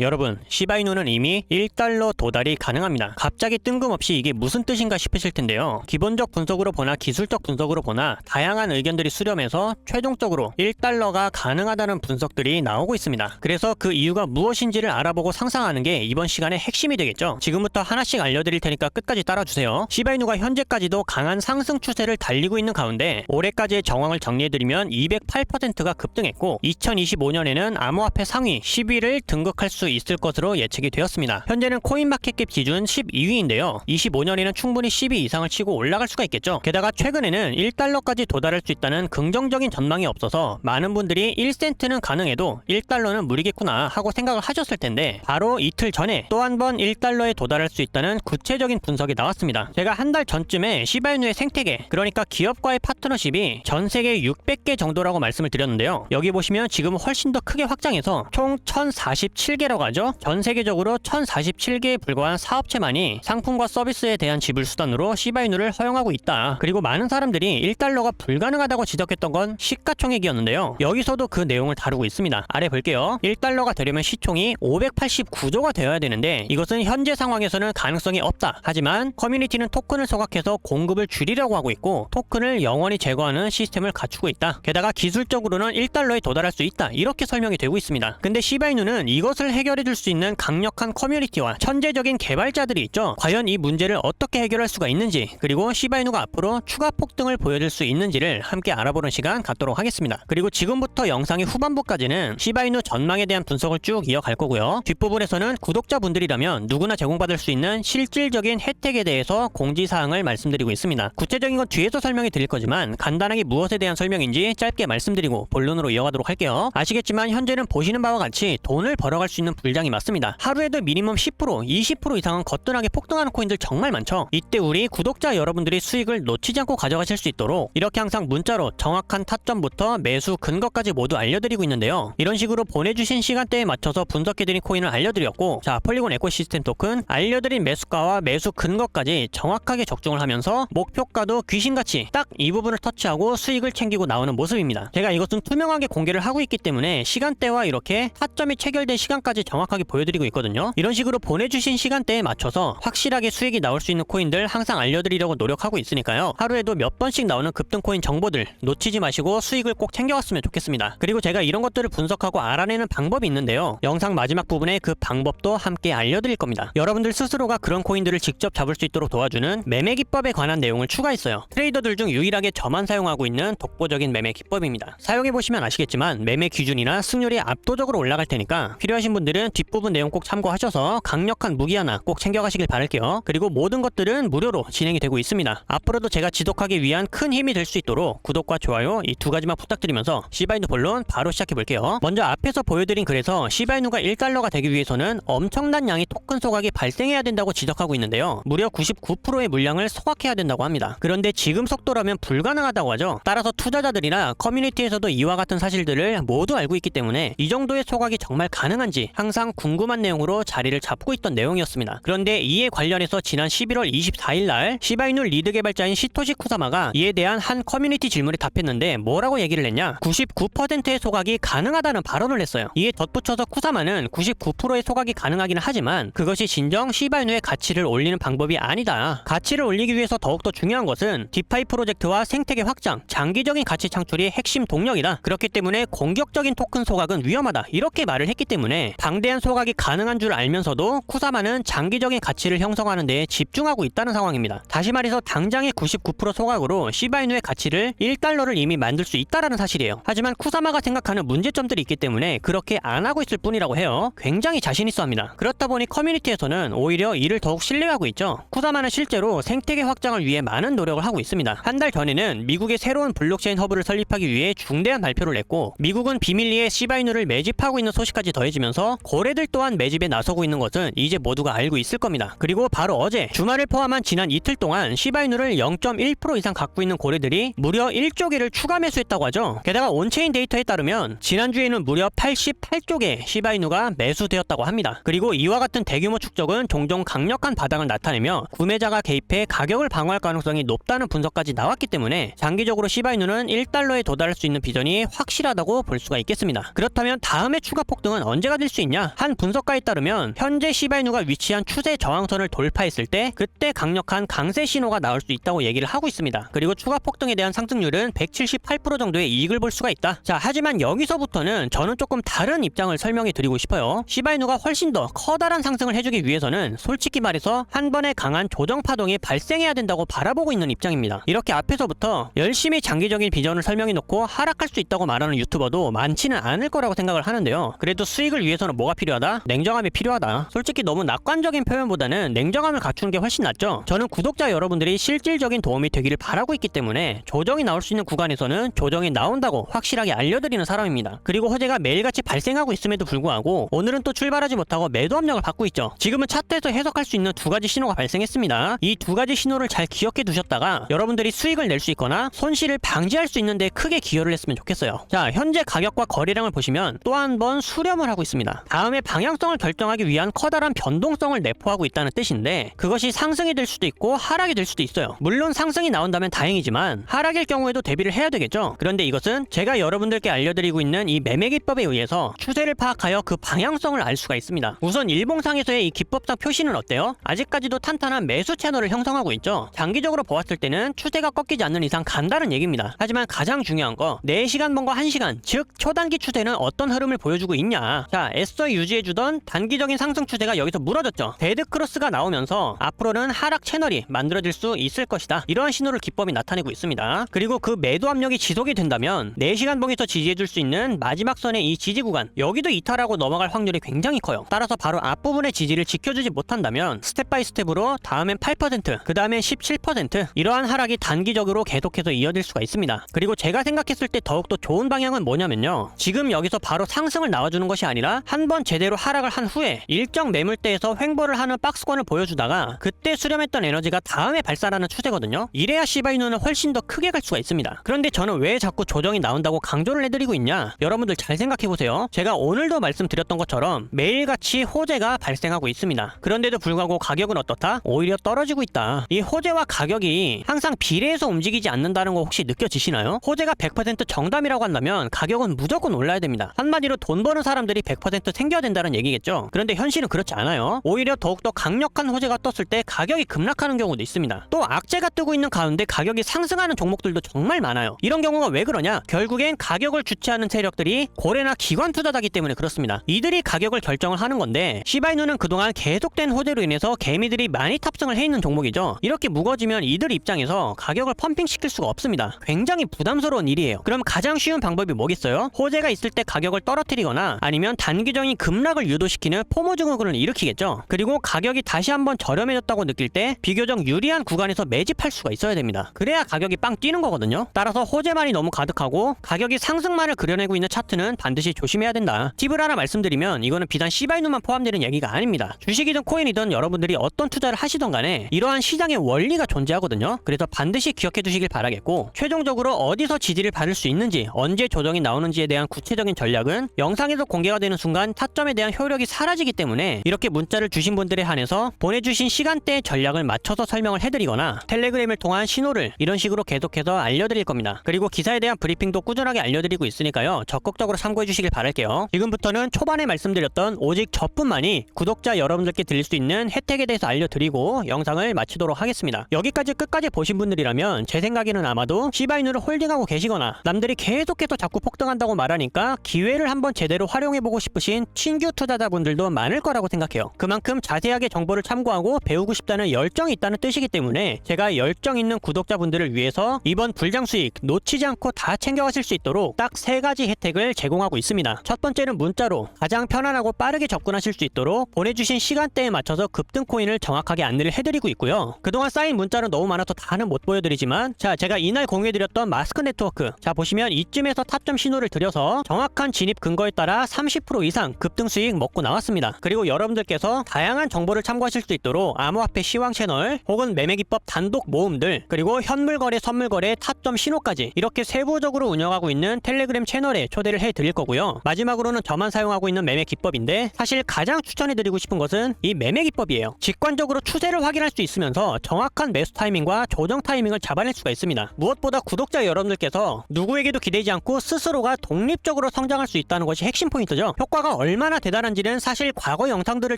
여러분, 시바이누는 이미 1달러 도달이 가능합니다. 갑자기 뜬금없이 이게 무슨 뜻인가 싶으실 텐데요. 기본적 분석으로 보나 기술적 분석으로 보나 다양한 의견들이 수렴해서 최종적으로 1달러가 가능하다는 분석들이 나오고 있습니다. 그래서 그 이유가 무엇인지를 알아보고 상상하는 게 이번 시간의 핵심이 되겠죠. 지금부터 하나씩 알려드릴 테니까 끝까지 따라주세요. 시바이누가 현재까지도 강한 상승 추세를 달리고 있는 가운데 올해까지의 정황을 정리해드리면 208%가 급등했고 2025년에는 암호화폐 상위 10위를 등극할 수 있을 것으로 예측이 되었습니다. 현재는 코인마켓캡 기준 12위인데요. 25년에는 충분히 10위 이상을 치고 올라갈 수가 있겠죠. 게다가 최근에는 1달러까지 도달할 수 있다는 긍정적인 전망이 없어서 많은 분들이 1센트는 가능해도 1달러는 무리겠구나 하고 생각을 하셨을 텐데 바로 이틀 전에 또 한 번 1달러에 도달할 수 있다는 구체적인 분석이 나왔습니다. 제가 한 달 전쯤에 시바이누의 생태계 그러니까 기업과의 파트너십이 전 세계 600개 정도라고 말씀을 드렸는데요. 여기 보시면 지금 훨씬 더 크게 확장해서 총 1047개라고 하죠. 전 세계적으로 1047개에 불과한 사업체만이 상품과 서비스에 대한 지불 수단으로 시바이누를 허용하고 있다. 그리고 많은 사람들이 1달러가 불가능하다고 지적했던 건 시가총액이었는데요. 여기서도 그 내용을 다루고 있습니다. 아래 볼게요. 1달러가 되려면 시총이 589조가 되어야 되는데 이것은 현재 상황에서는 가능성이 없다. 하지만 커뮤니티는 토큰을 소각해서 공급을 줄이려고 하고 있고 토큰을 영원히 제거하는 시스템을 갖추고 있다. 게다가 기술적으로는 1달러에 도달할 수 있다. 이렇게 설명이 되고 있습니다. 근데 시바이누는 이것을 해결 해 줄 수 있는 강력한 커뮤니티와 천재적인 개발자들이 있죠. 과연 이 문제를 어떻게 해결할 수가 있는지 그리고 시바이누가 앞으로 추가 폭등을 보여줄 수 있는지를 함께 알아보는 시간 갖도록 하겠습니다. 그리고 지금부터 영상의 후반부까지는 시바이누 전망에 대한 분석을 쭉 이어갈 거고요. 뒷부분에서는 구독자분들이라면 누구나 제공받을 수 있는 실질적인 혜택에 대해서 공지사항을 말씀드리고 있습니다. 구체적인 건 뒤에서 설명해 드릴 거지만 간단하게 무엇에 대한 설명인지 짧게 말씀드리고 본론으로 이어가도록 할게요. 아시겠지만 현재는 보시는 바와 같이 돈을 벌어갈 수 있는 불장이 맞습니다. 하루에도 미니멈 10% 20% 이상은 거뜬하게 폭등하는 코인들 정말 많죠. 이때 우리 구독자 여러분들이 수익을 놓치지 않고 가져가실 수 있도록 이렇게 항상 문자로 정확한 타점부터 매수 근거까지 모두 알려드리고 있는데요. 이런 식으로 보내주신 시간대에 맞춰서 분석해드린 코인을 알려드렸고 자 폴리곤 에코시스템 토큰 알려드린 매수가와 매수 근거까지 정확하게 적중을 하면서 목표가도 귀신같이 딱 이 부분을 터치하고 수익을 챙기고 나오는 모습입니다. 제가 이것은 투명하게 공개를 하고 있기 때문에 시간대와 이렇게 타점이 체결된 시간까지 정확하게 보여드리고 있거든요. 이런 식으로 보내주신 시간대에 맞춰서 확실하게 수익이 나올 수 있는 코인들 항상 알려드리려고 노력하고 있으니까요. 하루에도 몇 번씩 나오는 급등 코인 정보들 놓치지 마시고 수익을 꼭 챙겨왔으면 좋겠습니다. 그리고 제가 이런 것들을 분석하고 알아내는 방법이 있는데요. 영상 마지막 부분에 그 방법도 함께 알려드릴 겁니다. 여러분들 스스로가 그런 코인들을 직접 잡을 수 있도록 도와주는 매매 기법에 관한 내용을 추가했어요. 트레이더들 중 유일하게 저만 사용하고 있는 독보적인 매매 기법입니다. 사용해보시면 아시겠지만 매매 기준이나 승률이 압도적으로 올라갈 테니까 필요하신 분들 은 뒷부분 내용 꼭 참고하셔서 강력한 무기 하나 꼭 챙겨가시길 바랄게요. 그리고 모든 것들은 무료로 진행이 되고 있습니다. 앞으로도 제가 지속하기 위한 큰 힘이 될 수 있도록 구독과 좋아요 이 두 가지만 부탁드리면서 시바이누 본론 바로 시작해볼게요. 먼저 앞에서 보여드린 글에서 시바이누가 1달러가 되기 위해서는 엄청난 양의 토큰 소각이 발생해야 된다고 지적하고 있는데요. 무려 99%의 물량을 소각해야 된다고 합니다. 그런데 지금 속도라면 불가능하다고 하죠. 따라서 투자자들이나 커뮤니티에서도 이와 같은 사실들을 모두 알고 있기 때문에 이 정도의 소각이 정말 가능한지 항상 궁금한 내용으로 자리를 잡고 있던 내용이었습니다. 그런데 이에 관련해서 지난 11월 24일 날 시바이누 리드 개발자인 시토시 쿠사마가 이에 대한 한 커뮤니티 질문에 답했는데 뭐라고 얘기를 했냐? 99%의 소각이 가능하다는 발언을 했어요. 이에 덧붙여서 쿠사마는 99%의 소각이 가능하기는 하지만 그것이 진정 시바이누의 가치를 올리는 방법이 아니다. 가치를 올리기 위해서 더욱더 중요한 것은 디파이 프로젝트와 생태계 확장, 장기적인 가치 창출이 핵심 동력이다. 그렇기 때문에 공격적인 토큰 소각은 위험하다. 이렇게 말을 했기 때문에 방대한 소각이 가능한 줄 알면서도 쿠사마는 장기적인 가치를 형성하는 데 집중하고 있다는 상황입니다. 다시 말해서 당장의 99% 소각으로 시바이누의 가치를 1달러를 이미 만들 수 있다라는 사실이에요. 하지만 쿠사마가 생각하는 문제점들이 있기 때문에 그렇게 안 하고 있을 뿐이라고 해요. 굉장히 자신 있어 합니다. 그렇다 보니 커뮤니티에서는 오히려 이를 더욱 신뢰하고 있죠. 쿠사마는 실제로 생태계 확장을 위해 많은 노력을 하고 있습니다. 한 달 전에는 미국의 새로운 블록체인 허브를 설립하기 위해 중대한 발표를 냈고 미국은 비밀리에 시바이누를 매집하고 있는 소식까지 더해지면서 고래들 또한 매집에 나서고 있는 것은 이제 모두가 알고 있을 겁니다. 그리고 바로 어제 주말을 포함한 지난 이틀 동안 시바이누를 0.1% 이상 갖고 있는 고래들이 무려 1조 개를 추가 매수했다고 하죠. 게다가 온체인 데이터에 따르면 지난주에는 무려 88조 개 시바이누가 매수되었다고 합니다. 그리고 이와 같은 대규모 축적은 종종 강력한 바닥을 나타내며 구매자가 개입해 가격을 방어할 가능성이 높다는 분석까지 나왔기 때문에 장기적으로 시바이누는 1달러에 도달할 수 있는 비전이 확실하다고 볼 수가 있겠습니다. 그렇다면 다음의 추가 폭등은 언제가 될 수 있냐? 한 분석가에 따르면 현재 시바이누가 위치한 추세 저항선을 돌파했을 때 그때 강력한 강세 신호가 나올 수 있다고 얘기를 하고 있습니다. 그리고 추가 폭등에 대한 상승률은 178% 정도의 이익을 볼 수가 있다. 자, 하지만 여기서부터는 저는 조금 다른 입장을 설명해 드리고 싶어요. 시바이누가 훨씬 더 커다란 상승을 해주기 위해서는 솔직히 말해서 한 번의 강한 조정 파동이 발생해야 된다고 바라보고 있는 입장입니다. 이렇게 앞에서부터 열심히 장기적인 비전을 설명해 놓고 하락할 수 있다고 말하는 유튜버도 많지는 않을 거라고 생각을 하는데요. 그래도 수익을 위해서는 뭐가 필요하다? 냉정함이 필요하다. 솔직히 너무 낙관적인 표현보다는 냉정함을 갖추는 게 훨씬 낫죠. 저는 구독자 여러분들이 실질적인 도움이 되기를 바라고 있기 때문에 조정이 나올 수 있는 구간에서는 조정이 나온다고 확실하게 알려드리는 사람입니다. 그리고 호재가 매일같이 발생하고 있음에도 불구하고 오늘은 또 출발하지 못하고 매도 압력을 받고 있죠. 지금은 차트에서 해석할 수 있는 두 가지 신호가 발생했습니다. 이 두 가지 신호를 잘 기억해 두셨다가 여러분들이 수익을 낼 수 있거나 손실을 방지할 수 있는데 크게 기여를 했으면 좋겠어요. 자, 현재 가격과 거래량을 보시면 또 한 번 수렴을 하고 있습니다. 다음에 방향성을 결정하기 위한 커다란 변동성을 내포하고 있다는 뜻인데 그것이 상승이 될 수도 있고 하락이 될 수도 있어요. 물론 상승이 나온다면 다행이지만 하락일 경우에도 대비를 해야 되겠죠. 그런데 이것은 제가 여러분들께 알려드리고 있는 이 매매 기법에 의해서 추세를 파악하여 그 방향성을 알 수가 있습니다. 우선 일봉상에서의 이 기법상 표시는 어때요? 아직까지도 탄탄한 매수 채널을 형성하고 있죠. 장기적으로 보았을 때는 추세가 꺾이지 않는 이상 간다는 얘기입니다. 하지만 가장 중요한 거 4시간봉과 1시간 즉 초단기 추세는 어떤 흐름을 보여주고 있냐 자 애써 유지해주던 단기적인 상승 추세가 여기서 무너졌죠. 데드 크로스가 나오면서 앞으로는 하락 채널이 만들어질 수 있을 것이다. 이러한 신호를 기법이 나타내고 있습니다. 그리고 그 매도 압력이 지속이 된다면 4시간 봉에서 지지해줄 수 있는 마지막 선의 이 지지 구간 여기도 이탈하고 넘어갈 확률이 굉장히 커요. 따라서 바로 앞부분의 지지를 지켜주지 못한다면 스텝 바이 스텝으로 다음엔 8%그 다음엔 17% 이러한 하락이 단기적으로 계속해서 이어질 수가 있습니다. 그리고 제가 생각했을 때 더욱더 좋은 방향은 뭐냐면요. 지금 여기서 바로 상승을 나와주는 것이 아니라 한번 제대로 하락을 한 후에 일정 매물대에서 횡보를 하는 박스권을 보여주다가 그때 수렴했던 에너지가 다음에 발산하는 추세거든요 이래야 시바이누는 훨씬 더 크게 갈 수가 있습니다 그런데 저는 왜 자꾸 조정이 나온다고 강조를 해드리고 있냐 여러분들 잘 생각해보세요 제가 오늘도 말씀드렸던 것처럼 매일같이 호재가 발생하고 있습니다 그런데도 불구하고 가격은 어떻다? 오히려 떨어지고 있다 이 호재와 가격이 항상 비례해서 움직이지 않는다는 거 혹시 느껴지시나요? 호재가 100% 정답이라고 한다면 가격은 무조건 올라야 됩니다. 한마디로 돈 버는 사람들이 100% 생겨야 된다는 얘기겠죠. 그런데 현실은 그렇지 않아요. 오히려 더욱더 강력한 호재가 떴을 때 가격이 급락하는 경우도 있습니다. 또 악재가 뜨고 있는 가운데 가격이 상승하는 종목들도 정말 많아요. 이런 경우가 왜 그러냐? 결국엔 가격을 주체하는 세력들이 고래나 기관 투자자기 때문에 그렇습니다. 이들이 가격을 결정을 하는 건데 시바이누는 그동안 계속된 호재로 인해서 개미들이 많이 탑승을 해 있는 종목이죠. 이렇게 무거워지면 이들 입장에서 가격을 펌핑시킬 수가 없습니다. 굉장히 부담스러운 일이에요. 그럼 가장 쉬운 방법이 뭐겠어요? 호재가 있을 때 가격을 떨어뜨리거나 아니면 단기적 인 급락을 유도시키는 포모 증후군을 일으키겠죠. 그리고 가격이 다시 한번 저렴해졌다고 느낄 때 비교적 유리한 구간에서 매집할 수가 있어야 됩니다. 그래야 가격이 빵 뛰는 거거든요. 따라서 호재만이 너무 가득하고 가격이 상승만을 그려내고 있는 차트는 반드시 조심해야 된다. 팁을 하나 말씀드리면 이거는 비단 시바이누만 포함되는 얘기가 아닙니다. 주식이든 코인이든 여러분들이 어떤 투자를 하시던 간에 이러한 시장의 원리가 존재하거든요. 그래서 반드시 기억해 두시길 바라겠고 최종적으로 어디서 지지를 받을 수 있는지 언제 조정이 나오는지에 대한 구체적인 전략은 영상에서 공개가 되는 순간 타점에 대한 효력이 사라지기 때문에 이렇게 문자를 주신 분들에 한해서 보내주신 시간대의 전략을 맞춰서 설명을 해드리거나 텔레그램을 통한 신호를 이런 식으로 계속해서 알려드릴 겁니다. 그리고 기사에 대한 브리핑도 꾸준하게 알려드리고 있으니까요. 적극적으로 참고해 주시길 바랄게요. 지금부터는 초반에 말씀드렸던 오직 저뿐만이 구독자 여러분들께 드릴 수 있는 혜택에 대해서 알려드리고 영상을 마치도록 하겠습니다. 여기까지 끝까지 보신 분들이라면 제 생각에는 아마도 시바이누를 홀딩하고 계시거나 남들이 계속해서 자꾸 폭등한다고 말하니까 기회를 한번 제대로 활용해보고 싶으신 신규 투자자분들도 많을 거라고 생각해요. 그만큼 자세하게 정보를 참고하고 배우고 싶다는 열정이 있다는 뜻이기 때문에 제가 열정 있는 구독자분들을 위해서 이번 불장 수익 놓치지 않고 다 챙겨가실 수 있도록 딱 세 가지 혜택을 제공하고 있습니다. 첫 번째는 문자로 가장 편안하고 빠르게 접근하실 수 있도록 보내주신 시간대에 맞춰서 급등 코인을 정확하게 안내를 해드리고 있고요. 그동안 쌓인 문자는 너무 많아서 다는 못 보여드리지만 자 제가 이날 공유해드렸던 마스크 네트워크 자 보시면 이쯤에서 타점 신호를 드려서 정확한 진입 근거에 따라 30% 이상 급등 수익 먹고 나왔습니다. 그리고 여러분들께서 다양한 정보를 참고하실 수 있도록 암호화폐 시황 채널 혹은 매매기법 단독 모음들 그리고 현물거래 선물거래 타점 신호까지 이렇게 세부적으로 운영하고 있는 텔레그램 채널에 초대를 해드릴 거고요. 마지막으로는 저만 사용하고 있는 매매 기법인데 사실 가장 추천해드리고 싶은 것은 이 매매 기법이에요. 직관적으로 추세를 확인할 수 있으면서 정확한 매수 타이밍과 조정 타이밍을 잡아낼 수가 있습니다. 무엇보다 구독자 여러분들께서 누구에게도 기대지 않고 스스로가 독립적으로 성장할 수 있다는 것이 핵심 포인트죠. 효과가 얼마나 대단한지는 사실 과거 영상들을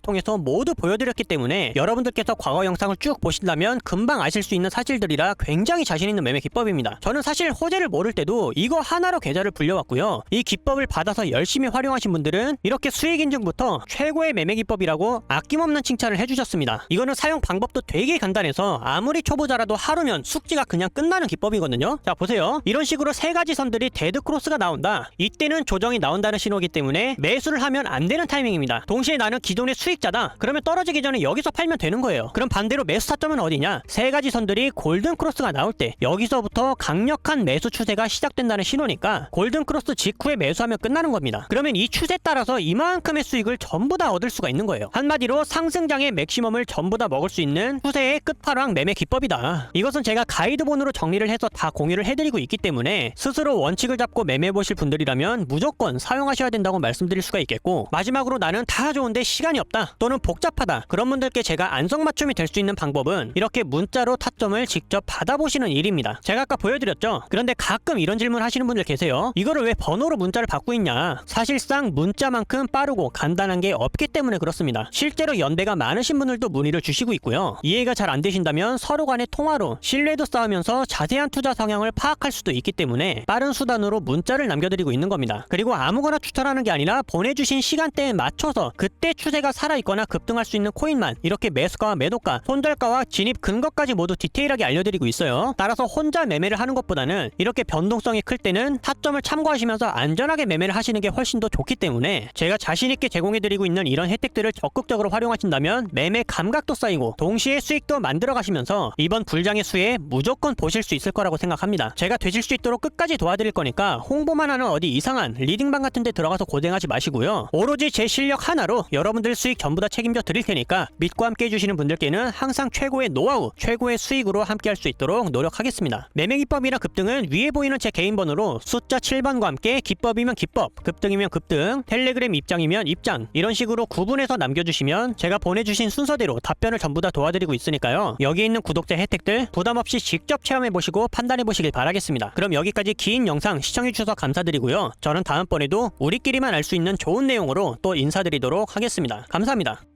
통해서 모두 보여드렸기 때문에 여러분들께서 과거 영상을 쭉 보신다면 금방 아실 수 있는 사실들이라 굉장히 자신 있는 매매 기법입니다. 저는 사실 호재를 모를 때도 이거 하나로 계좌를 불려왔고요. 이 기법을 받아서 열심히 활용하신 분들은 이렇게 수익 인증부터 최고의 매매 기법이라고 아낌없는 칭찬을 해주셨습니다. 이거는 사용 방법도 되게 간단해서 아무리 초보자라도 하루면 숙지가 그냥 끝나는 기법이거든요. 자 보세요. 이런 식으로 세 가지 선들이 데드 크로스가 나온다. 이때는 조정이 나온다는 신호기 때문에 매수를 하면 안 되는 타이밍입니다. 동시에 나는 기존의 수익자다. 그러면 떨어지기 전에 여기서 팔면 되는 거예요. 그럼 반대로 매수 타점은 어디냐? 세 가지 선들이 골든 크로스가 나올 때 여기서부터 강력한 매수 추세가 시작된다는 신호니까 골든 크로스 직후에 매수하면 끝나는 겁니다. 그러면 이 추세 따라서 이만큼의 수익을 전부 다 얻을 수가 있는 거예요. 한마디로 상승장의 맥시멈을 전부 다 먹을 수 있는 추세의 끝판왕 매매 기법이다. 이것은 제가 가이드본으로 정리를 해서 다 공유를 해드리고 있기 때문에 스스로 원칙을 잡고 매매해 보실 분들이라면 무조건 사용하셔야 된다고 말씀드릴 수가 있겠고 마지막으로 나는 다 좋은데 시간이 없다 또는 복잡하다 그런 분들께 제가 안성맞춤이 될 수 있는 방법은 이렇게 문자로 타점을 직접 받아보시는 일입니다. 제가 아까 보여드렸죠. 그런데 가끔 이런 질문 하시는 분들 계세요. 이거를 왜 번호로 문자를 받고 있냐? 사실상 문자만큼 빠르고 간단한 게 없기 때문에 그렇습니다. 실제로 연배가 많으신 분들도 문의를 주시고 있고요. 이해가 잘 안 되신다면 서로 간의 통화로 신뢰도 쌓으면서 자세한 투자 성향을 파악할 수도 있기 때문에 빠른 수단으로 문자를 남겨드리고 있는 겁니다. 그리고 아무거나 추천하는 게 아니라 보내주 신 시간대에 맞춰서 그때 추세가 살아있거나 급등할 수 있는 코인만 이렇게 매수가와 매도가, 손절가와 진입 근거까지 모두 디테일하게 알려드리고 있어요. 따라서 혼자 매매를 하는 것보다는 이렇게 변동성이 클 때는 타점을 참고하시면서 안전하게 매매를 하시는 게 훨씬 더 좋기 때문에 제가 자신있게 제공해드리고 있는 이런 혜택들을 적극적으로 활용하신다면 매매 감각도 쌓이고 동시에 수익도 만들어 가시면서 이번 불장의 수에 무조건 보실 수 있을 거라고 생각합니다. 제가 되실 수 있도록 끝까지 도와드릴 거니까 홍보만 하는 어디 이상한 리딩방 같은 데 들어가서 고생하지 마시고요. 오로지 제 실력 하나로 여러분들 수익 전부 다 책임져 드릴 테니까 믿고 함께 해주시는 분들께는 항상 최고의 노하우, 최고의 수익으로 함께 할 수 있도록 노력하겠습니다. 매매 기법이나 급등은 위에 보이는 제 개인 번호로 숫자 7번과 함께 기법이면 기법, 급등이면 급등, 텔레그램 입장이면 입장 이런 식으로 구분해서 남겨주시면 제가 보내주신 순서대로 답변을 전부 다 도와드리고 있으니까요. 여기 있는 구독자 혜택들 부담 없이 직접 체험해 보시고 판단해 보시길 바라겠습니다. 그럼 여기까지 긴 영상 시청해 주셔서 감사드리고요. 저는 다음번에도 우리끼리만 알 수 있는 좋은 내용으로 또 인사드리도록 하겠습니다. 감사합니다.